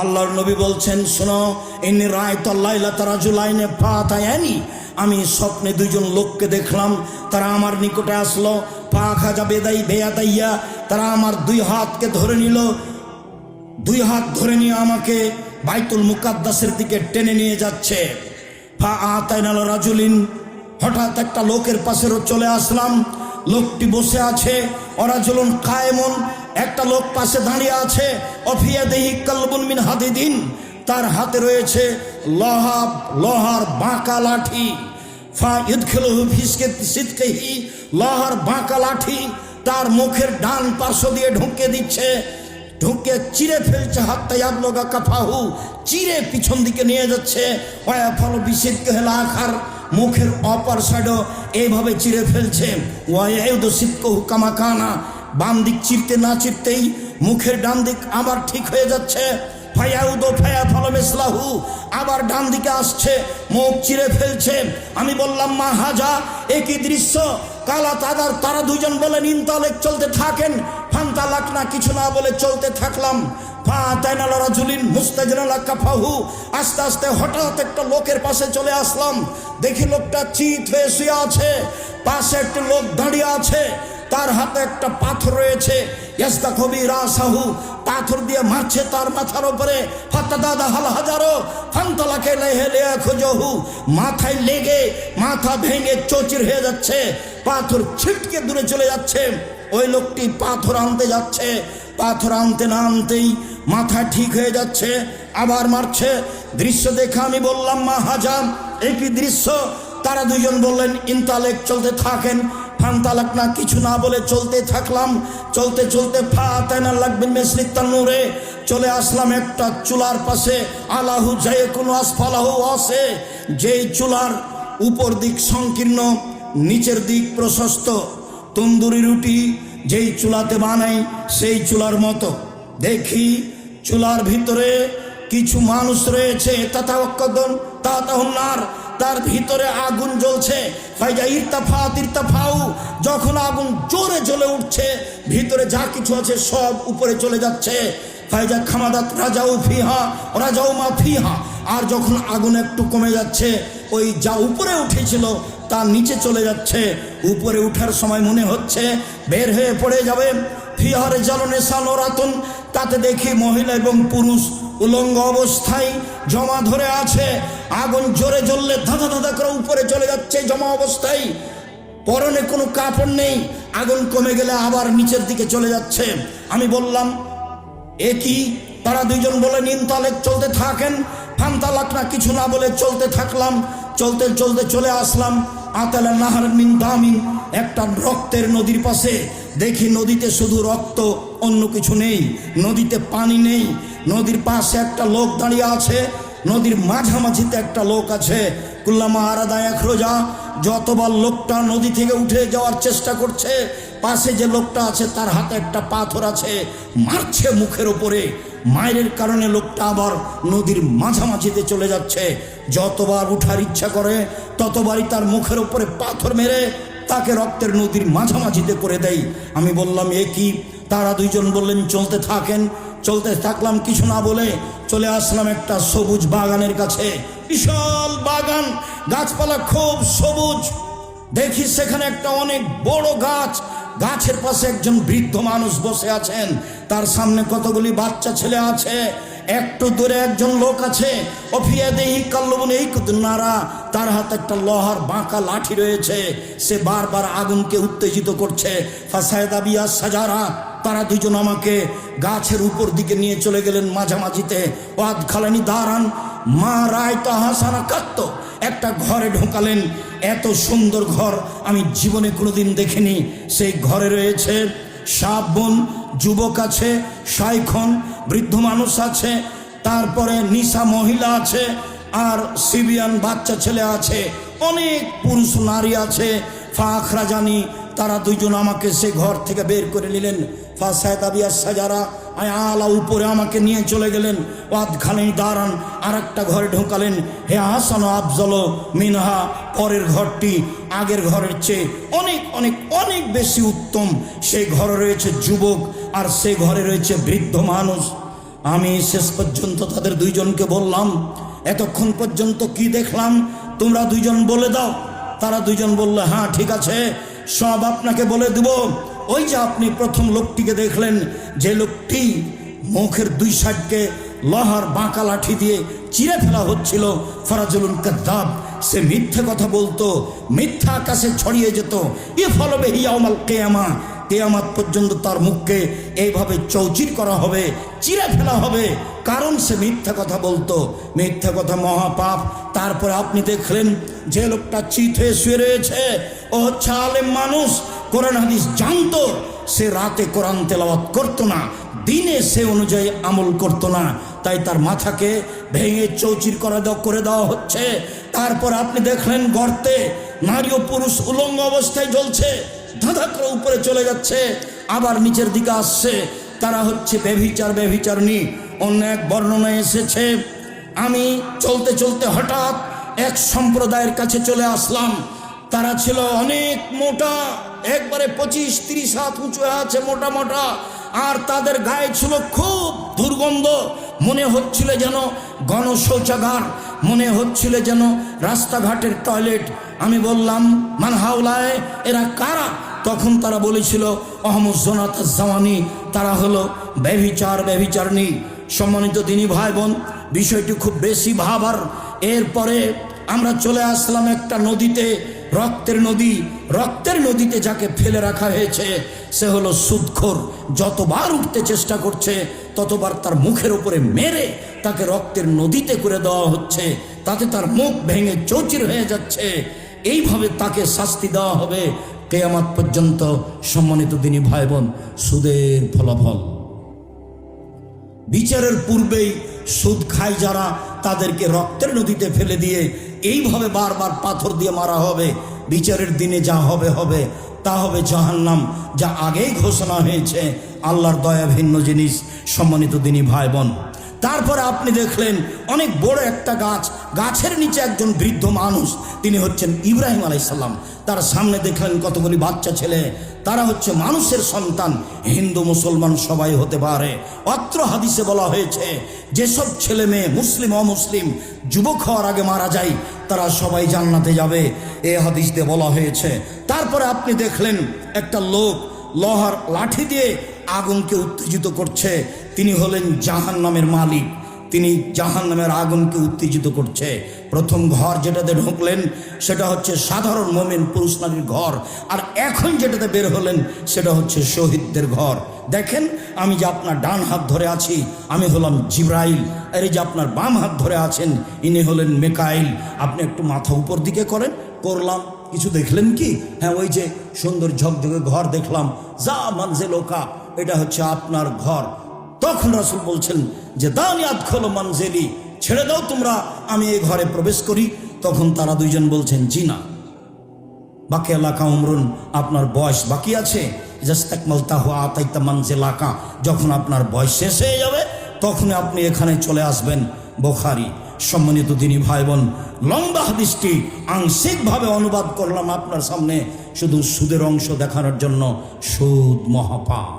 আল্লাহর নবী বলছেন, শোনো ইনি রায় তল্লাইলা তারা জুলাইনে ফাতায়ানি। আমি স্বপ্নে দুজন লোককে দেখলাম, তারা আমার নিকটে আসলো। পা খাজা বেদাই বেয়াদাইয়া, তারা আমার দুই হাতকে ধরে নিল। দুই হাত ধরে নিয়ে আমাকে বাইতুল মুকাদ্দাসের দিকে টেনে নিয়ে যাচ্ছে। ফা আতাইনাল রাজুলিন, হঠাৎ একটা লোকের পাশেরও চলে আসলাম। লোকটি বসে আছে, অরাজুলুন কায়েমন একটা লোক পাশে দাঁড়িয়ে আছে, অফিয়া দেহি কাল্লবুন মিন হাদিদিন। তার হাতে রয়েছে লহা, লোহার বাঁকা লাঠি। ফা ইদখিলহু ফিসকে সিদকেহি, লোহার বাঁকা লাঠি তার মুখের ডান পার্শ্ব দিয়ে ঢুকে দিচ্ছে। ঢুকে চিরে ফেলছে হাতটা ইয়াবলোগা কাফাহু, চিরে পিছন দিকে নিয়ে যাচ্ছে। ফল বিশেষ হেলা আখার, মুখের অপার সাইডও এইভাবে চিরে ফেলছে। ওয়াইদ সিদ্ধকহু কামাকানা বাম দিক চিরতে না চিরতেই মুখের ডান দিক আবার ঠিক হয়ে যাচ্ছে। আবার ডান দিকে আসছে, মুখ চিরে ফেলছে। আমি বললাম, মা হাজা, একই দৃশ্য। কালা তাদার তারা দুজন বলেন ইনতালেক চলতে থাকেন। ফান্তালাক না কিছু না বলে চলতে থাকলাম। আস্তে আস্তে হঠাৎ একটা লোকের পাশে চলে আসলাম। দেখি লোকটা চিত হয়ে শুয়ে আছে, পাশে একটা লোক দাঁড়িয়ে আছে। তার হাতে একটা পাথর রয়েছে। ইয়াস্তা কবি রাসাহু পাথর দিয়ে মারছে তার মাথার উপরে। ফাত্তা দাদা হাল হাজারো, ফান্তলাকে লেহে লেয়া খোঁজহু। মাথায় লেগে মাথা ভেঙে চচির হয়ে যাচ্ছে। পাথর ছিটকে দূরে চলে যাচ্ছে। ওই লোকটি পাথর আনতে যাচ্ছে। পাথর আনতে না আনতেই মাথা ঠিক হয়ে যাচ্ছে, আবার মারছে। দৃশ্য দেখে আমি বললাম, মা হাজাম একই দৃশ্য? তারা দুজন বললেন, ইনতালেক, চলতে থাকেন। ফান্তালাক না, কিছু না বলে চলতে থাকলাম। চলতে চলতে ফাতায়না লাগবেন মেসলিতান্নুরে চলে আসলাম একটা চুলার পাশে। আলাহু যায় কোনো আসফালাহু আসে। যেই চুলার উপর দিক সংকীর্ণ, নিচের দিক প্রশস্ত। তন্দুরি রুটি যেই চুলাতে বানাই, সেই চুলার মতো। দেখি চুলার ভিতরে কিছু মানুষ রয়েছে। তাতাওয়াক্কাদন, তাতাহুন্নার। তার ভিতরে আগুন জ্বলছে। ফাইজা ইরতাফা তিরতাফাউ যখন আগুন জোরে জ্বলে উঠছে, ভিতরে যা কিছু আছে সব উপরে চলে যাচ্ছে। ফাইজা খামাদাত রাজাউ ফিহা, রাজাউ মা ফিহা। আর যখন আগুন একটু কমে যাচ্ছে, ওই যা উপরে উঠেছিল, তা নিচে চলে যাচ্ছে। উপরে উঠার সময় মনে হচ্ছে, বের হয়ে পড়ে যাবে। ফিহারে জ্বালনে সালোরাতন তাতে দেখি মহিলা এবং পুরুষ উলঙ্গ অবস্থায় জমা ধরে আছে। আগুন জোরে জ্বললে ধাঁধা ধাঁধা করে উপরে চলে যাচ্ছে জমা অবস্থায়। পরনে কোনো কাপড় নেই। আগুন কমে গেলে আবার নিচের দিকে চলে যাচ্ছে। আমি বললাম একই তারা দুইজন বলে নিন তালেক চলতে থাকেন। ফান্তালাক না কিছু না বলে চলতে থাকলাম। চলতে চলতে চলে আসলাম। আতালা নাহার মিন দামিন, একটা রক্তের নদীর পাশে। দেখি নদীতে শুধু রক্ত, অন্য কিছু নেই। নদীতে পানি নেই। নদীর পাশে একটা লোক দাঁড়িয়ে আছে, নদীর মাঝামাঝিতে একটা লোক আছে। কুল্লামা আরাদা এক রোজা, যতবার লোকটা নদী থেকে উঠে যাওয়ার চেষ্টা করছে, পাশে যে লোকটা আছে, তার হাতে একটা পাথর আছে, মারছে মুখের ওপরে। মায়ের কারণে লোকটা আবার নদীর মাঝামাঝিতে চলে যাচ্ছে। যতবার উঠার ইচ্ছা করে, ততবারই তার মুখের ওপরে পাথর মেরে তাকে রক্তের নদীর মাঝামাঝিতে করে দেয়। আমি বললাম, এ কি? তারা দুইজন বললেন, চলতে থাকেন। চলতে থাকলাম কিছু না বলে চলে আসলাম একটা সবুজ বাগানের কাছে। বিশাল বাগান, গাছপালা খুব সবুজ। দেখি সেখানে একটা অনেক বড় গাছ। গাছের পাশে একজন বৃদ্ধ মানুষ বসে আছেন। তার সামনে কতগুলি বাচ্চা ছেলে আছে। একটু দূরে একজন লোক আছে। অফিয়া এই নারা। তার হাতে একটা লোহার বাঁকা লাঠি রয়েছে। সে বারবার আগুনকে উত্তেজিত করছে। ফাসায়দা বিয়া সাজারা। তারা দুজন আমাকে গাছের উপর দিকে নিয়ে চলে গেলেন মাঝামাঝিতে। ওয়াদ খালানি দাঁড়ান মা রায় তো হাসানা কাত্ত একটা ঘরে ঢোকালেন, এত সুন্দর ঘর আমি জীবনে কোনোদিন দেখিনি। সেই ঘরে রয়েছে সাপ বোন, যুবক আছে, সাইখন, বৃদ্ধ মানুষ আছে, তারপরে নিশা মহিলা আছে, আর সিবিয়ান বাচ্চা ছেলে আছে, অনেক পুরুষ নারী আছে, ফাখরা জানি তারা দুইজন আমাকে সে ঘর থেকে বের করে নিলেন। ফাসায়দাবিয়া সাজারা আলা উপরে আমাকে নিয়ে চলে গেলেন। ওয়াদ দাঁড়ান আর একটা ঘরে ঢোকালেন। হে হাসান আফজল মিনহা, পরের ঘরটি আগের ঘরের চেয়ে অনেক অনেক অনেক বেশি উত্তম। সেই ঘরে রয়েছে যুবক আর সেই ঘরে রয়েছে বৃদ্ধ মানুষ। আমি শেষ পর্যন্ত তাদের দুইজনকে বললাম, এতক্ষণ পর্যন্ত কি দেখলাম? তোমরা দুইজন বলে দাও। তারা দুইজন বললে হ্যাঁ ঠিক আছে। সব আপনাকে বলে দেব। ওই যে আপনি প্রথম লোকটিকে দেখলেন, যে লোকটি মুখের দুই সাইডকে লহার বাঁকা লাঠি দিয়ে চিরে ফেলা হচ্ছিল, ফরাজুল কাদ্দাব। সে মিথ্যে কথা বলতো, মিথ্যা আকাশে ছড়িয়ে যেত। এ ফলবে হিয়ামাল কেয়ামা কেয়ামাত পর্যন্ত তার মুখকে এইভাবে চৌচির করা হবে, চিরে ফেলা হবে। কারণ সে মিথ্যা কথা বলতো। মিথ্যা কথা মহাপাপ। তারপরে আপনি দেখলেন যে লোকটা চিত হয়ে শুয়ে রয়েছে। ও হচ্ছে আলেম মানুষ, কোরআন হাদিস জানতো। সে রাতে কোরআন তেলাওয়াত করতো না। দিনে সে অনুযায়ী আমল করতো না। তাই তার মাথাকে ভেঙে চৌচির করা করে দেওয়া হচ্ছে। তারপর আপনি দেখলেন গর্তে নারী ও পুরুষ উলঙ্গ অবস্থায় জ্বলছে। ধাঁধা করে উপরে চলে যাচ্ছে, আবার নিচের দিকে আসছে। তারা হচ্ছে বেভিচার বেভিচারনি অন্য এক বর্ণনায় এসেছে, আমি চলতে চলতে হঠাৎ এক সম্প্রদায়ের কাছে চলে আসলাম। তারা ছিল অনেক মোটা, একবারে পঁচিশ, তিরিশ হাত উঁচু আছে, মোটা মোটা। আর তাদের গায়ে ছিল খুব দুর্গন্ধ। মনে হচ্ছিল যেন গণ গণশৌচাগার, মনে হচ্ছিল যেন রাস্তাঘাটের টয়লেট। আমি বললাম, মানহাওলায়, এরা কারা? তখন তারা বলেছিল, অহমদ জোনাত জামানি তারা হলো ব্যভিচার, ব্যভিচারণী। সম্মানিত দিনী ভাই বোন বিষয়টি খুব বেশি ভাবার। এরপরে আমরা চলে আসলাম একটা নদীতে, রক্তের নদী। রক্তের নদীতে যাকে ফেলে রাখা হয়েছে, সে হলো সুদখোর। যতবার উঠতে চেষ্টা করছে, ততবার তার মুখের উপরে মেরে তাকে রক্তের নদীতে করে দেওয়া হচ্ছে। তাতে তার মুখ ভেঙে চৌচির হয়ে যাচ্ছে। এইভাবে তাকে শাস্তি দেওয়া হবে। কেয়ামাত পর্যন্ত সম্মানিত দিনী ভাই বোন সুদের ফলাফল। বিচারের পূর্বেই সুদ খায় যারা, তাদেরকে রক্তের নদীতে ফেলে দিয়ে এইভাবে বারবার পাথর দিয়ে মারা হবে। বিচারের দিনে যা হবে হবে, তা হবে জাহান্নাম, যা আগেই ঘোষণা হয়েছে। আল্লাহর দয়া ভিন্ন জিনিস, সম্মানিত দিনী ভাই বোন তারপরে আপনি দেখলেন অনেক বড় একটা গাছ, গাছের নিচে একজন বৃদ্ধ মানুষ, তিনি হচ্ছেন ইব্রাহিম আলাইসাল্লাম তার সামনে দেখলেন কতগুলি বাচ্চা ছেলে, তারা হচ্ছে মানুষের সন্তান, হিন্দু, মুসলমান সবাই হতে পারে। অত্র হাদিসে বলা হয়েছে, যেসব ছেলে মেয়ে মুসলিম, অমুসলিম, যুবক হওয়ার আগে মারা যায়, তারা সবাই জান্নাতে যাবে। এ হাদিস দিয়ে বলা হয়েছে, তারপরে আপনি দেখলেন একটা লোক লোহার লাঠি দিয়ে আগুনকে উত্তেজিত করছে তিনি হলেন জাহান নামের মালিক। তিনি জাহান নামের আগুনকে উত্তেজিত করছে। প্রথম ঘর যেটাতে ঢুকলেন, সেটা হচ্ছে সাধারণ মোমেন পুরুষ নারীর ঘর। আর এখন যেটাতে বের হলেন, সেটা হচ্ছে শহীদদের ঘর। দেখেন, আমি যে আপনার ডান হাত ধরে আছি, আমি হলাম জিব্রাইল। আর এই যে আপনার বাম হাত ধরে আছেন, ইনি হলেন মেকাইল। আপনি একটু মাথা উপর দিকে করেন, করলাম। কিছু দেখলেন কি? হ্যাঁ ওই যে সুন্দর ঝকঝকে ঘর দেখলাম। যা মানজে লোকা, এটা হচ্ছে আপনার ঘর। তখন রাসুল বলছেন যে দানিয়াত খোলো মানজেলি, ছেড়ে দাও তোমরা, আমি এই ঘরে প্রবেশ করি। তখন তারা দুইজন বলছেন, জি না। বাকি এলাকা উমরুন, আপনার বয়স বাকি আছে। মানজেলাকা, যখন আপনার বয়স শেষ হয়ে যাবে তখন আপনি এখানে চলে আসবেন। বোখারি, সম্মানিত দিনী ভাই বোন লম্বা হাদিসটি আংশিকভাবে অনুবাদ করলাম আপনার সামনে, শুধু সুদের অংশ দেখানোর জন্য সুদ মহাপা